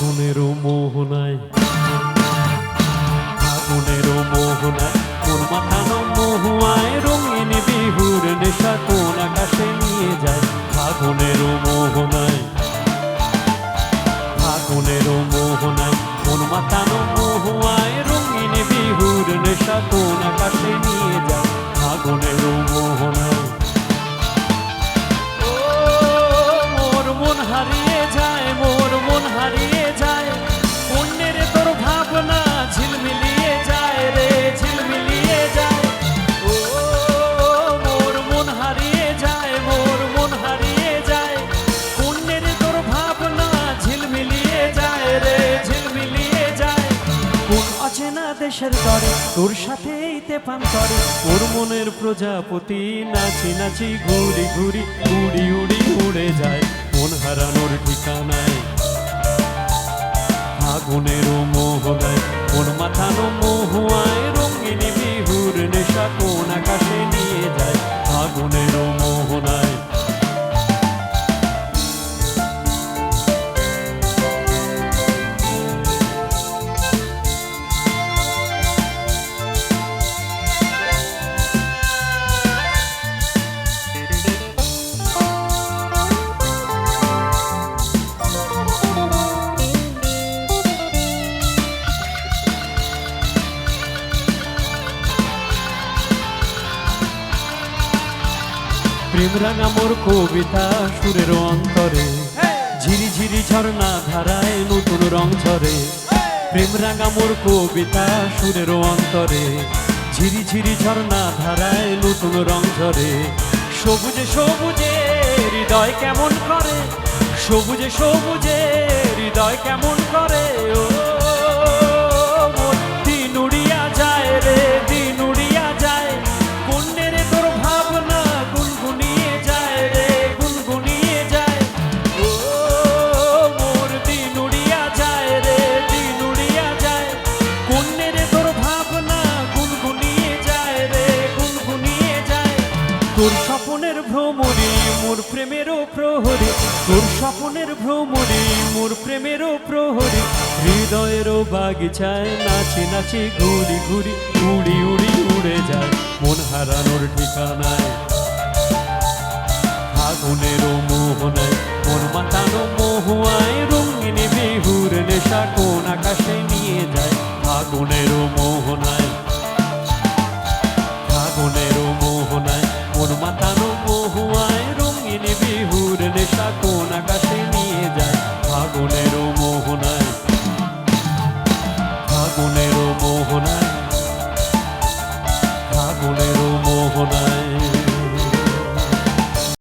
আগুনেরও মোহ নাই। আগুনেরও মোহ নাই। কোন মাথানো মোহ আয়, রঙিন বিহুর নেশা কোন আকাশে নিয়ে যায়। আগুনেরও মোহ নাই। আগুনেরও মোহ নাই। কোন মাথানো মোহ আয়, রঙিন বিহুর নেশা কোন দেশের দরে, তোর সাথেইতে পান করে। ওর মনের প্রজাপতি নাচি নাচি ঘুরি ঘুরি, উড়ি উড়ি উড়ে যায়। মন হারানোর ঠিকানায় আগুনেরও মোহনায় মন মাথানো প্রেম রাঙা মোর কবিতা সুরের অন্তরে। ঝিরি ঝিরি ঝর্ণা ধারায় নতুন রং ঝরে। প্রেম রাঙা মোর কবিতা সুরের অন্তরে। ঝিরি ঝিরি ঝর্ণা ধারায় নতুন রং ঝরে। সবুজে সবুজে হৃদয় কেমন করে? সবুজে সবুজে হৃদয় কেমন করে? ও তোর স্বপনের ভ্রমণে মোর প্রেমেরও প্রহরে, তোর স্বপনের ভ্রমণে মোর প্রেমেরও প্রহরে, হৃদয়েরও বাগিচায় নাচে নাচে ঘুরি ঘুরি, উড়ি উড়ি উড়ে যায় মন হারানোর ঠিকানায়। আগুনেরও মোহনায় মন মাতানো মোহুয়ায় রঙিনী বিহুর নেশা